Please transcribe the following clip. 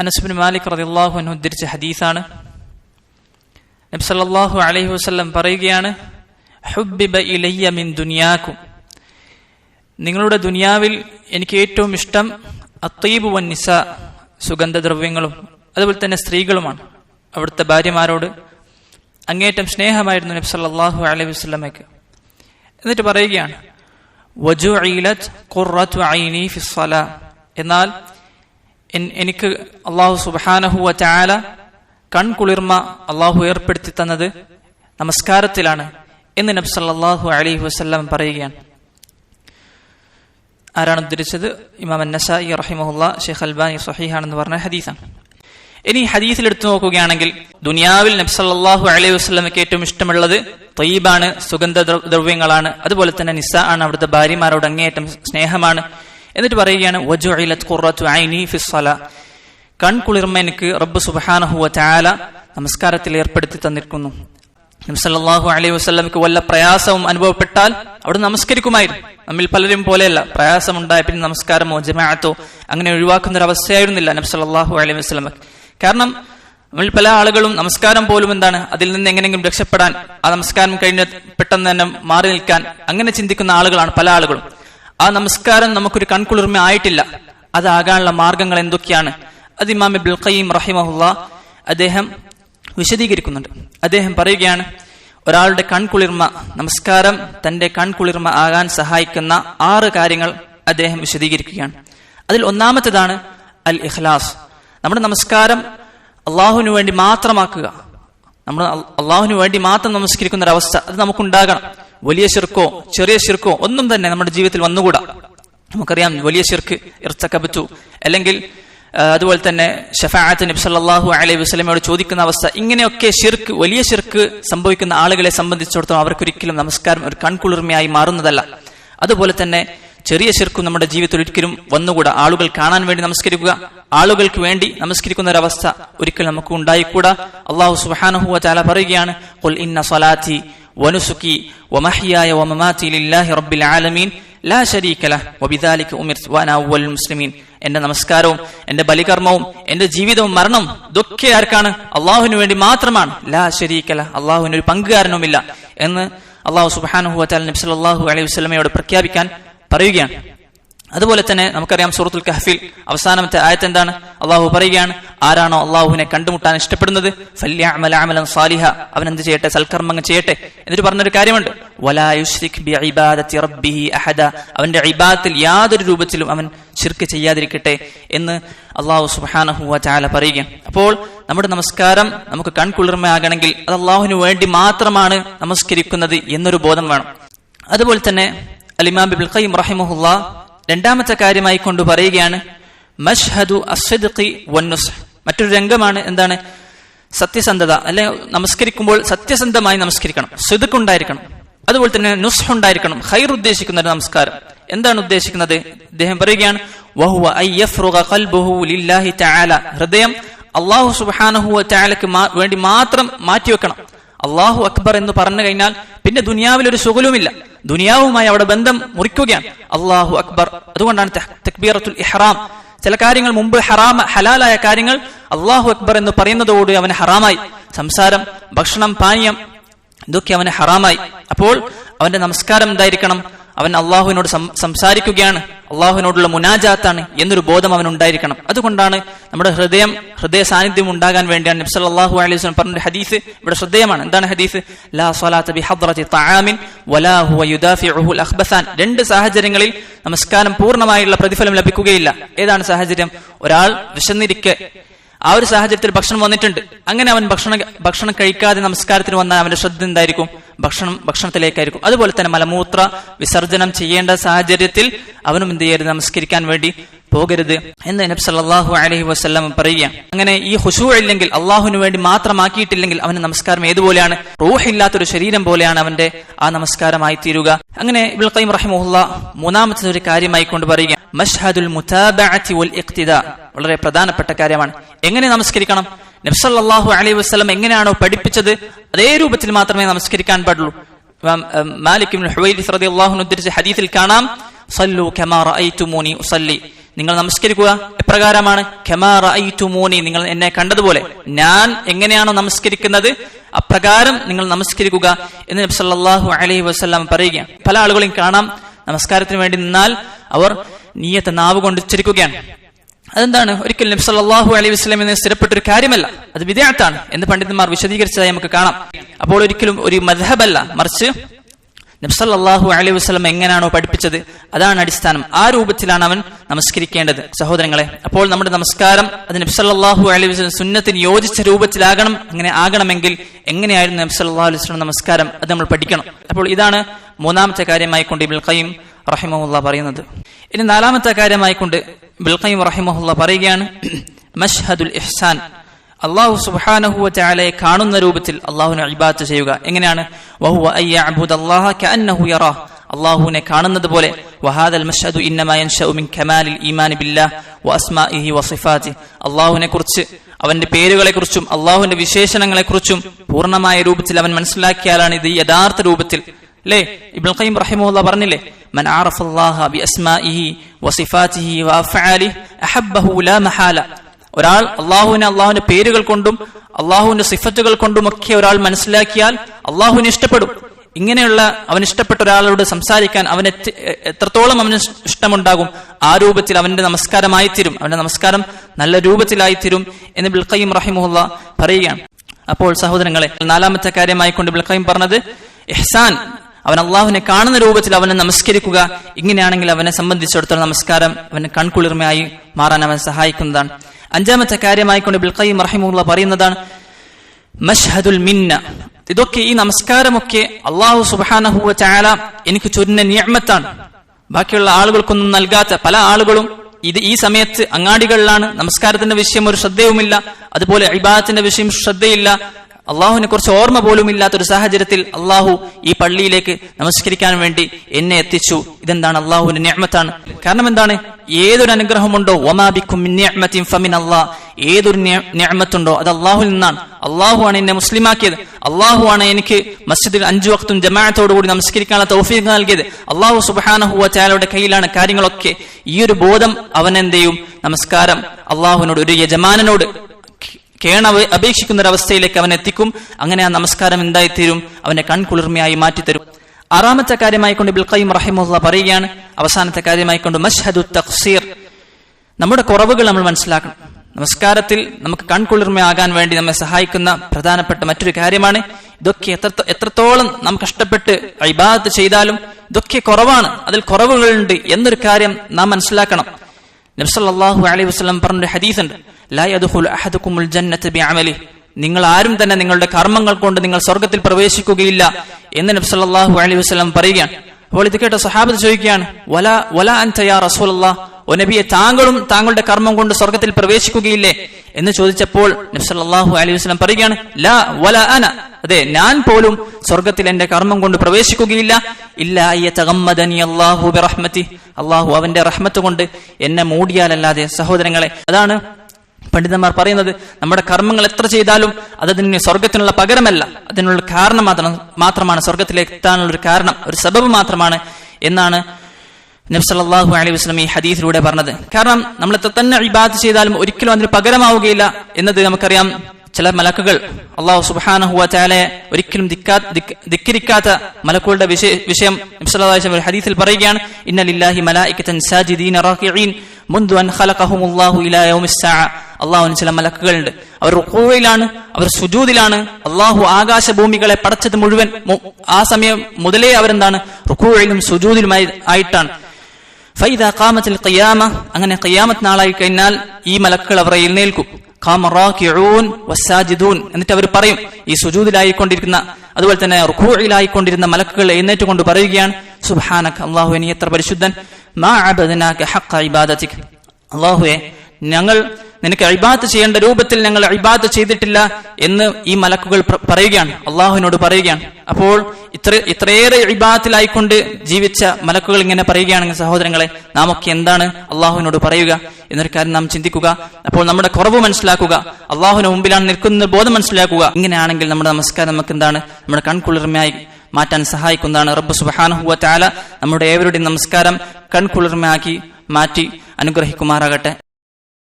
അനസ്ബിൻ മാലിക് റളിയല്ലാഹു അൻഹു ഉദ്ധരിച്ച ഹദീസാണ്. നബ്സല്ലാഹു അലൈഹി വസല്ലം പറയുകയാണ് ഹുബ്ബിബ ഇലയ്യ മിൻ ദുനിയാക്കും. നിങ്ങളുടെ ദുനിയാവിൽ എനിക്ക് ഏറ്റവും ഇഷ്ടം അത്തീബ് വൻ നിസ സുഗന്ധദ്രവ്യങ്ങളും അതുപോലെ തന്നെ സ്ത്രീകളുമാണ് അവിടുത്തെ ഭാര്യമാരോട്. അങ്ങേറ്റം സ്നേഹമായിരുന്നു നബി സല്ലല്ലാഹു അലൈഹി വസ്ലമയ്ക്ക് എന്നിട്ട് പറയുകയാണ് എന്നാൽ എനിക്ക് അള്ളാഹു സുബാനഹുവ ചായാല കൺകുളിർമ അള്ളാഹു ഏർപ്പെടുത്തി തന്നത് നമസ്കാരത്തിലാണ് എന്ന് നബ്സല്ലാഹു അലി വസ്ല്ലാം പറയുകയാണ്. ആരാണ് ഉദ്ധരിച്ചത്? ഇമാം നസായി റഹിമഹുല്ല ഷെയ്ഖ് അൽബാനി സഹീഹാണെന്ന് പറഞ്ഞ ഹദീസാണ്. ഇനി ഹദീസിൽ എടുത്തു നോക്കുകയാണെങ്കിൽ ദുനിയാവിൽ നബ്സല്ലാഹു അലൈഹി വസല്ലമയ്ക്ക് ഏറ്റവും ഇഷ്ടമുള്ളത് തൊയ്ബാണ് സുഗന്ധ ദ്രവ്യങ്ങളാണ്. അതുപോലെ തന്നെ നിസ ആണ് അവിടുത്തെ ഭാര്യമാരോട് അങ്ങേയറ്റം സ്നേഹമാണ്. എന്നിട്ട് പറയുകയാണ് ഖുറത്തു ഐനി കൺകുളിർമ എനിക്ക് റബ്ബ് സുബ്ഹാനഹു ചാല നമസ്കാരത്തിൽ ഏർപ്പെടുത്തി തന്നിരിക്കുന്നു. നബി സല്ലല്ലാഹു അലൈഹി വസല്ലമക്ക് വല്ല പ്രയാസവും അനുഭവപ്പെട്ടാൽ അവിടെ നമസ്കരിക്കുമായിരുന്നു. നമ്മിൽ പലരും പോലെയല്ല പ്രയാസമുണ്ടായ പിന്നെ നമസ്കാരമോ ജമാഅത്തോ അങ്ങനെ ഒഴിവാക്കുന്ന ഒരു അവസ്ഥയായിരുന്നില്ല നബി സല്ലല്ലാഹു അലൈഹി വസല്ലമക്ക് കാരണം നമ്മൾ പല ആളുകളും നമസ്കാരം പോലും എന്താണ് അതിൽ നിന്ന് എങ്ങനെയെങ്കിലും രക്ഷപ്പെടാൻ ആ നമസ്കാരം കഴിഞ്ഞ് പെട്ടെന്ന് തന്നെ മാറി നിൽക്കാൻ അങ്ങനെ ചിന്തിക്കുന്ന ആളുകളാണ് പല ആളുകളും. ആ നമസ്കാരം നമുക്കൊരു കൺകുളിർമ ആയിട്ടില്ല. അതാകാനുള്ള മാർഗങ്ങൾ എന്തൊക്കെയാണ്? അത് ഇമാം ഇബ്നുൽ ഖയ്യിം റഹിമഹുല്ല അദ്ദേഹം വിശദീകരിക്കുന്നുണ്ട്. അദ്ദേഹം പറയുകയാണ് ഒരാളുടെ കൺകുളിർമ നമസ്കാരം തന്റെ കൺകുളിർമ ആകാൻ സഹായിക്കുന്ന ആറ് കാര്യങ്ങൾ അദ്ദേഹം വിശദീകരിക്കുകയാണ്. അതിൽ ഒന്നാമത്തേതാണ് അൽ ഇഖ്ലാസ് നമ്മുടെ നമസ്കാരം അള്ളാഹുവിന് വേണ്ടി മാത്രമാക്കുക. നമ്മൾ അള്ളാഹുവിന് വേണ്ടി മാത്രം നമസ്കരിക്കുന്ന ഒരു അവസ്ഥ അത് നമുക്കുണ്ടാകണം. വലിയ ശിർക്കോ ചെറിയ ശിർക്കോ ഒന്നും തന്നെ നമ്മുടെ ജീവിതത്തിൽ വന്നുകൂടാ. നമുക്കറിയാം വലിയ ശിർക്ക് ഇർത്തക്കപ്പിച്ചു അല്ലെങ്കിൽ അതുപോലെ തന്നെ ഷഫാഅത്ത് നബി സല്ലല്ലാഹു അലൈഹി വസ്ലമയോട് ചോദിക്കുന്ന അവസ്ഥ ഇങ്ങനെയൊക്കെ ശിർക്ക് വലിയ ശിർക്ക് സംഭവിക്കുന്ന ആളുകളെ സംബന്ധിച്ചിടത്തോളം അവർക്കൊരിക്കലും നമസ്കാരം ഒരു കൺകുളിർമയായി മാറുന്നതല്ല. അതുപോലെ തന്നെ ചെറിയ ശിർക്കും നമ്മുടെ ജീവിതത്തിൽ ഒരിക്കലും വന്നുകൂടാ. ആളുകൾ കാണാൻ വേണ്ടി നമസ്കരിക്കുക ആളുകൾക്ക് വേണ്ടി നമസ്കരിക്കുന്ന ഒരവസ്ഥ ഒരിക്കലും നമുക്ക് ഉണ്ടായിക്കൂടാ. അള്ളാഹു സുബ്ഹാനഹു ചാല പറയുകയാണ് ഇന്ന സ്വലാത്തി വനുസുക്കി ومحياي ومماتي لله رب العالمين ലാ له വബിദാലിക ഉമിർതു വഅന അവ്വലുൽ മുസ്ലിമീൻ. എന്റെ നമസ്കാരവും എന്റെ ബലികർമ്മവും എന്റെ ജീവിതവും മരണവും ഇതൊക്കെ ആർക്കാണ്? അള്ളാഹുവിന് വേണ്ടി മാത്രമാണ്. ലാ ശരീക ലഹ് അള്ളാഹുവിന് ഒരു പങ്കുകാരനുമില്ല എന്ന് അള്ളാഹു സുബാനുഹു വതആല നബി സല്ലല്ലാഹു അലൈഹി വസ്ലമയോട് പ്രഖ്യാപിക്കാൻ പറയുകയാണ്. അതുപോലെ തന്നെ നമുക്കറിയാം സൂറത്തുൽ കഹഫിൽ അവസാനത്തെ ആയത്ത് എന്താണ്? അള്ളാഹു പറയുകയാണ് ആരാണോ അള്ളാഹുവിനെ കണ്ടുമുട്ടാൻ ഇഷ്ടപ്പെടുന്നത്? സാലിഹ. അവൻ എന്ത് ചെയ്യട്ടെ? സൽക്കർമ്മങ്ങൾ ചെയ്യട്ടെ? എന്നിട്ട് പറഞ്ഞൊരു കാര്യമുണ്ട് അവന്റെ ഇബാദത്തിൽ യാതൊരു രൂപത്തിലും അവൻ ശിർക്ക് ചെയ്യാതിരിക്കട്ടെ എന്ന് അള്ളാഹു സുബ്ഹാനഹു ചാല പറയുകയാണ്. അപ്പോൾ നമ്മുടെ നമസ്കാരം നമുക്ക് കൺകുളിർമയാകണമെങ്കിൽ അത് അള്ളാഹുവിന് വേണ്ടി മാത്രമാണ് നമസ്കരിക്കുന്നത് എന്നൊരു ബോധം വേണം. അതുപോലെ തന്നെ അലിമാം റഹിമഹുല്ല രണ്ടാമത്തെ കാര്യമായി കൊണ്ട് പറയുകയാണ് മഷ്ഹദു അസ്സദ്ഖി വന്നുസ് മറ്റൊരു രംഗമാണ് എന്താണ്? സത്യസന്ധത. അല്ലെ നമസ്കരിക്കുമ്പോൾ സത്യസന്ധമായി നമസ്കരിക്കണം. സിദുക്ക് ഉണ്ടായിരിക്കണം അതുപോലെ തന്നെ നുസ് ഉണ്ടായിരിക്കണം ഹൈർ ഉദ്ദേശിക്കുന്ന ഒരു നമസ്കാരം. എന്താണ് ഉദ്ദേശിക്കുന്നത്? ഇദ്ദേഹം പറയുകയാണ് ഹൃദയം അള്ളാഹു സുബ്ഹാനഹു വ തആലക്ക് വേണ്ടി മാത്രം മാറ്റിവെക്കണം. അള്ളാഹു അക്ബർ എന്ന് പറഞ്ഞു കഴിഞ്ഞാൽ പിന്നെ ദുനിയാവിൽ ഒരു സുഖലുമില്ല. ദുനിയാവുമായി അവിടെ ബന്ധം മുറിക്കുകയാണ്. അള്ളാഹു അക്ബർ. അതുകൊണ്ടാണ് തക്ബീറത്തുൽ ഇഹ്റാം. ചില കാര്യങ്ങൾ മുമ്പ് ഹറാമ ഹലാലായ കാര്യങ്ങൾ അള്ളാഹു അക്ബർ എന്ന് പറയുന്നതോട് അവന് ഹറാമായി. സംസാരം ഭക്ഷണം പാനീയം ഇതൊക്കെ അവന് ഹറാമായി. അപ്പോൾ അവന്റെ നമസ്കാരം എന്തായിരിക്കണം? അവൻ അള്ളാഹുവിനോട് സംസാരിക്കുകയാണ്. അള്ളാഹുവിനോടുള്ള മുനാജാത്താണ് എന്നൊരു ബോധം അവൻ ഉണ്ടായിരിക്കണം അതുകൊണ്ടാണ് നമ്മുടെ ഹൃദയം ഹൃദയ സാന്നിധ്യം ഉണ്ടാകാൻ വേണ്ടിയാണ് നബ്സൽ അള്ളാഹു അലൈഹി വസ്ലം പറഞ്ഞ ഹദീസ് ഇവിടെ ശ്രദ്ധേയമാണ്. എന്താണ് ഹദീസ്? ലാ ബി വലാ രണ്ട് സാഹചര്യങ്ങളിൽ നമസ്കാരം പൂർണമായുള്ള പ്രതിഫലം ലഭിക്കുകയില്ല. ഏതാണ് സാഹചര്യം? ഒരാൾ വിശന്നിരിക്കെ. ആ ഒരു സാഹചര്യത്തിൽ ഭക്ഷണം വന്നിട്ടുണ്ട്. അങ്ങനെ അവൻ ഭക്ഷണം ഭക്ഷണം കഴിക്കാതെ നമസ്കാരത്തിന് വന്നാൽ അവന്റെ ശ്രദ്ധ എന്തായിരിക്കും? ഭക്ഷണം ഭക്ഷണത്തിലേക്കായിരിക്കും. അതുപോലെ തന്നെ മലമൂത്ര വിസർജനം ചെയ്യേണ്ട സാഹചര്യത്തിൽ അവനും എന്ത് ചെയ്യരുത്? നമസ്കരിക്കാൻ വേണ്ടി പോകരുത് എന്ന് നബി സല്ലാഹു അലഹി വസല്ലം പറയുകയാണ്. അങ്ങനെ ഈ ഹുഷു ഇല്ലെങ്കിൽ അള്ളാഹുവിന് വേണ്ടി മാത്രമാക്കിയിട്ടില്ലെങ്കിൽ അവന് നമസ്കാരം ഏതുപോലെയാണ്? റൂഹില്ലാത്തൊരു ശരീരം പോലെയാണ് അവന്റെ ആ നമസ്കാരമായി തീരുക അങ്ങനെ ഇബുൽ ഖൈം റഹിമുല്ല മൂന്നാമത്തെ ഒരു കാര്യമായി കൊണ്ട് പറയുക മഷ്ഹദുൽ മുതാബഅത്തി വൽ വളരെ പ്രധാനപ്പെട്ട കാര്യമാണ്. എങ്ങനെ നമസ്കരിക്കണം? നബ്സല്ലാഹു അലൈഹി വസ്ലം എങ്ങനെയാണോ പഠിപ്പിച്ചത് അതേ രൂപത്തിൽ മാത്രമേ നമസ്കരിക്കാൻ പാടുള്ളൂ. മാലിക്കും ഉദ്ധരിച്ച ഹദീസിൽ കാണാം സല്ലു കമാ റഅയ്തുമൂനി ഉസല്ലി. നിങ്ങൾ നമസ്കരിക്കുക എപ്രകാരമാണ്? ഐറ്റുമോനി നിങ്ങൾ എന്നെ കണ്ടതുപോലെ. ഞാൻ എങ്ങനെയാണോ നമസ്കരിക്കുന്നത് അപ്രകാരം നിങ്ങൾ നമസ്കരിക്കുക എന്ന് നബി സല്ലല്ലാഹു അലൈഹി വസല്ലം പറയുകയാണ്. പല ആളുകളെയും കാണാം നമസ്കാരത്തിന് വേണ്ടി നിന്നാൽ അവർ നീയത്തെ നാവ് കൊണ്ട് ഉച്ചരിക്കുകയാണ്. അതെന്താണ്? ഒരിക്കലും നബി സല്ലല്ലാഹു അലൈഹി വസല്ലം എന്ന് സ്ഥിരപ്പെട്ട ഒരു കാര്യമല്ല. അത് വിദേഹത്താണ് എന്ന് പണ്ഡിതന്മാർ വിശദീകരിച്ചതായി നമുക്ക് കാണാം. അപ്പോൾ ഒരിക്കലും ഒരു മദ്ഹബല്ല മറിച്ച് നബ്സല്ലാഹു അലൈഹി വസ്ലം എങ്ങനെയാണോ പഠിപ്പിച്ചത് അതാണ് അടിസ്ഥാനം. ആ രൂപത്തിലാണ് അവൻ നമസ്കരിക്കേണ്ടത് സഹോദരങ്ങളെ. അപ്പോൾ നമ്മുടെ നമസ്കാരം അത് നബ്സല്ലാഹു അലൈഹി വസ്ലം സുന്നത്തിന് യോജിച്ച രൂപത്തിലാകണം അങ്ങനെ ആകണമെങ്കിൽ എങ്ങനെയായിരുന്നു നബ്സല്ലാഹു അലൈഹി വസ്ലം നമസ്കാരം അത് നമ്മൾ പഠിക്കണം. അപ്പോൾ ഇതാണ് മൂന്നാമത്തെ കാര്യമായി കൊണ്ട് കയ്യും റഹിമഹുല്ല പറയുന്നത്. ഇനി നാലാമത്തെ കാര്യമായിക്കൊണ്ട് ഖയ്യം റഹിമഹുല്ല പറയുകയാണ് മഷ്ഹദുൽ ഇഹ്സാൻ. അള്ളാഹു സുബാനഹുവ ചാലയെ കാണുന്ന രൂപത്തിൽ അള്ളാഹുവിനെ ഇബാത്ത് ചെയ്യുക. എങ്ങനെയാണ്? വഹുവ യറാ അള്ളാഹുവിനെ കാണുന്നത് പോലെ കമാലിൽ അള്ളാഹുവിനെ കുറിച്ച് അവന്റെ പേരുകളെ കുറിച്ചും അള്ളാഹുവിന്റെ വിശേഷണങ്ങളെ കുറിച്ചും പൂർണമായ രൂപത്തിൽ അവൻ മനസ്സിലാക്കിയാലാണ് ഇത് യഥാർത്ഥ രൂപത്തിൽ അല്ലേ ഇബ്നുൽ ഖയ്യിം റഹിമഹുല്ലാ പറഞ്ഞില്ലേ? മൻ ആറഫല്ലാഹ ബി അസ്മാഇഹി വസിഫാതിഹി വഅഫ്ആലിഹി അഹബ്ബഹു ലാ മഹാല. ഒരാൾ അള്ളാഹുവിനെ അള്ളാഹുവിന്റെ പേരുകൾ കൊണ്ടും അള്ളാഹുവിന്റെ സിഫത്തുകൾ കൊണ്ടുമൊക്കെ ഒരാൾ മനസ്സിലാക്കിയാൽ അള്ളാഹുവിനെ ഇഷ്ടപ്പെടും. ഇങ്ങനെയുള്ള അവൻ ഇഷ്ടപ്പെട്ട ഒരാളോട് സംസാരിക്കാൻ അവന് എത്രത്തോളം അവന് ഇഷ്ടമുണ്ടാകും ആ രൂപത്തിൽ അവന്റെ നമസ്കാരമായി തീരും അവന്റെ നമസ്കാരം നല്ല രൂപത്തിലായി തീരും എന്ന് ബിൽഖയും റഹിമുല്ല പറയുകയാണ്. അപ്പോൾ സഹോദരങ്ങളെ നാലാമത്തെ കാര്യമായി കൊണ്ട് ബിൽഖയും പറഞ്ഞത് എഹ്സാൻ അവൻ അള്ളാഹുവിനെ കാണുന്ന രൂപത്തിൽ അവനെ നമസ്കരിക്കുക. ഇങ്ങനെയാണെങ്കിൽ അവനെ സംബന്ധിച്ചിടത്തോളം നമസ്കാരം അവന് കൺകുളിർമയായി മാറാൻ അവൻ സഹായിക്കുന്നതാണ്. അഞ്ചാമത്തെ കാര്യമായിക്കൊണ്ട് കൊണ്ട് ബിൽഖയും റഹിമുള്ള പറയുന്നതാണ് മഷ്ഹദുൽ മിന്ന. ഇതൊക്കെ ഈ നമസ്കാരമൊക്കെ അള്ളാഹു സുബാനഹുവ ചായാല എനിക്ക് ചൊരിഞ്ഞ നിയമത്താണ്. ബാക്കിയുള്ള ആളുകൾക്കൊന്നും നൽകാത്ത പല ആളുകളും ഇത് ഈ സമയത്ത് അങ്ങാടികളിലാണ്. നമസ്കാരത്തിന്റെ വിഷയം ഒരു ശ്രദ്ധയുമില്ല. അതുപോലെ ഇബാദത്തിന്റെ വിഷയം ശ്രദ്ധയില്ല. അള്ളാഹുവിനെ കുറിച്ച് ഓർമ്മ പോലും ഇല്ലാത്ത ഒരു സാഹചര്യത്തിൽ അള്ളാഹു ഈ പള്ളിയിലേക്ക് നമസ്കരിക്കാൻ വേണ്ടി എന്നെ എത്തിച്ചു. ഇതെന്താണ് അള്ളാഹുവിന്റെ ഞാമത്താണ് കാരണം എന്താണ്? ഏതൊരു അനുഗ്രഹമുണ്ടോ ഒമാബിക്കും ഏതൊരു ഞാമത്തുണ്ടോ അത് അള്ളാഹുവിൽ നിന്നാണ്. അള്ളാഹു ആണ് എന്നെ മുസ്ലിമാക്കിയത്. അള്ളാഹു ആണ് എനിക്ക് മസ്ജിദിൽ അഞ്ചു വക്തും ജമാഅത്തോടു കൂടി നമസ്കരിക്കാനുള്ള തൗഫീഖ് നൽകിയത്. അള്ളാഹു സുബാനഹുവ ചാലയുടെ കയ്യിലാണ് കാര്യങ്ങളൊക്കെ. ഈ ഒരു ബോധം ചെയ്യും നമസ്കാരം. അള്ളാഹുവിനോട് ഒരു യജമാനനോട് കേണ അപേക്ഷിക്കുന്ന ഒരവസ്ഥയിലേക്ക് അവൻ എത്തിക്കും. അങ്ങനെ ആ നമസ്കാരം എന്തായിത്തീരും? അവനെ കൺകുളിർമയായി മാറ്റിത്തരും. ആറാമത്തെ കാര്യമായിക്കൊണ്ട് ബിൽഖയും റഹിമുള്ള പറയുകയാണ്. അവസാനത്തെ കാര്യമായിക്കൊണ്ട് മഷ്ഹദു തഖ്സീർ. നമ്മുടെ കുറവുകൾ നമ്മൾ മനസ്സിലാക്കണം. നമസ്കാരത്തിൽ നമുക്ക് കൺകുളിർമയാകാൻ വേണ്ടി നമ്മെ സഹായിക്കുന്ന പ്രധാനപ്പെട്ട മറ്റൊരു കാര്യമാണ്. ഇതൊക്കെ എത്ര എത്രത്തോളം നാം കഷ്ടപ്പെട്ട് ഇബാദത്ത് ചെയ്താലും ഇതൊക്കെ കുറവാണ്. അതിൽ കുറവുകളുണ്ട് എന്നൊരു കാര്യം നാം മനസ്സിലാക്കണം. നബ്സല്ലാഹു അലൈഹി വസ്ലം പറഞ്ഞൊരു ഹദീസ് ഉണ്ട് നിങ്ങൾ ആരും തന്നെ നിങ്ങളുടെ കർമ്മങ്ങൾ കൊണ്ട് നിങ്ങൾ സ്വർഗത്തിൽ പ്രവേശിക്കുകയില്ല എന്ന് നബ്സല്ലാഹു അലൈഹി വസ്ലം പറയുകയാണ്. അപ്പോൾ ഇത് കേട്ട സഹാബത്ത് ചോദിക്കുകയാണ് വല വല അൻതയാ റസൂലല്ലാ ഓ നബിയെ താങ്കളും താങ്കളുടെ കർമ്മം കൊണ്ട് സ്വർഗത്തിൽ പ്രവേശിക്കുകയില്ലേ? എന്ന് ചോദിച്ചപ്പോൾ നബ്സല്ലാഹു അലൈഹി വസ്ലം പറയുകയാണ് ലാ വല അന. അതെ ഞാൻ പോലും സ്വർഗത്തിൽ എന്റെ കർമ്മം കൊണ്ട് പ്രവേശിക്കുകയില്ല. അള്ളാഹു റഹ്മത്തി അള്ളാഹു അവന്റെ റഹ്മത്ത് കൊണ്ട് എന്നെ മൂടിയാലല്ലാതെ സഹോദരങ്ങളെ. അതാണ് പണ്ഡിതന്മാർ പറയുന്നത്. നമ്മുടെ കർമ്മങ്ങൾ എത്ര ചെയ്താലും അതതിന് സ്വർഗത്തിനുള്ള പകരമല്ല. അതിനുള്ള കാരണം മാത്രം മാത്രമാണ് സ്വർഗത്തിലേക്ക് എത്താനുള്ള ഒരു കാരണം ഒരു സബബ് മാത്രമാണ് എന്നാണ് നബ്സല്ലാഹു അലൈഹി വസ്ലം ഈ ഹദീസിലൂടെ പറഞ്ഞത്. കാരണം നമ്മൾ എത്ര തന്നെ ഇബാദ് ചെയ്താലും ഒരിക്കലും അതിന് പകരമാവുകയില്ല എന്നത് നമുക്കറിയാം. ചില മലക്കുകൾ അള്ളാഹു സുബാനഹുവ ചാലയെ ഒരിക്കലും ധിക്കരിക്കാത്ത മലക്കുകളുടെ വിഷയം ഒരു ഹദീസിൽ പറയുകയാണ് ഇന്നലില്ലാഹി മലായിക്കത്തൻ സാജിദീൻ അൻ ഇലാ അള്ളാഹുവിന് ചില മലക്കുകളുണ്ട്. അവർ റുക്കോയിലാണ് അവർ സുജൂദിലാണ്. അള്ളാഹു ആകാശഭൂമികളെ പടച്ചത് മുഴുവൻ ആ സമയം മുതലേ അവരെന്താണ്? റുക്കോയിലും സുജൂദിലുമായി ആയിട്ടാണ്. ഫൈദ കാമത്തിൽ ഖിയാമ അങ്ങനെ ഖിയാമത്ത് നാളായി കഴിഞ്ഞാൽ ഈ മലക്കുകൾ അവർ എഴുന്നേൽക്കും. എന്നിട്ട് അവർ പറയും ഈ സുജൂദിലായിക്കൊണ്ടിരിക്കുന്ന അതുപോലെ തന്നെ റുഖൂയിലായിക്കൊണ്ടിരുന്ന മലക്കുകൾ എഴുന്നേറ്റ് കൊണ്ട് പറയുകയാണ് സുബാനക് അള്ളാഹു നീ എത്ര പരിശുദ്ധൻ. മാ ഞങ്ങൾ നിനക്ക് അഴിബാത്ത് ചെയ്യേണ്ട രൂപത്തിൽ ഞങ്ങൾ അഴിബാത്ത് ചെയ്തിട്ടില്ല എന്ന് ഈ മലക്കുകൾ പറയുകയാണ്. അള്ളാഹുവിനോട് പറയുകയാണ്. അപ്പോൾ ഇത്ര ഇത്രയേറെ ഇബാത്തിലായിക്കൊണ്ട് ജീവിച്ച മലക്കുകൾ ഇങ്ങനെ പറയുകയാണെങ്കിൽ സഹോദരങ്ങളെ നാം ഒക്കെ എന്താണ്? അള്ളാഹുവിനോട് പറയുക. എന്നൊരു കാര്യം നാം ചിന്തിക്കുക. അപ്പോൾ നമ്മുടെ കുറവ് മനസ്സിലാക്കുക. അള്ളാഹുവിന് മുമ്പിലാണ് നിൽക്കുന്ന ബോധം മനസ്സിലാക്കുക. ഇങ്ങനെയാണെങ്കിൽ നമ്മുടെ നമസ്കാരം നമുക്ക് എന്താണ്? നമ്മുടെ കൺകുളിർമയായി മാറ്റാൻ സഹായിക്കുന്നതാണ്. റബ്ബ് സുബാനഹുവ ചാല നമ്മുടെ ഏവരുടെയും നമസ്കാരം കൺകുളിർമയാക്കി മാറ്റി അനുഗ്രഹിക്കുമാറാകട്ടെ.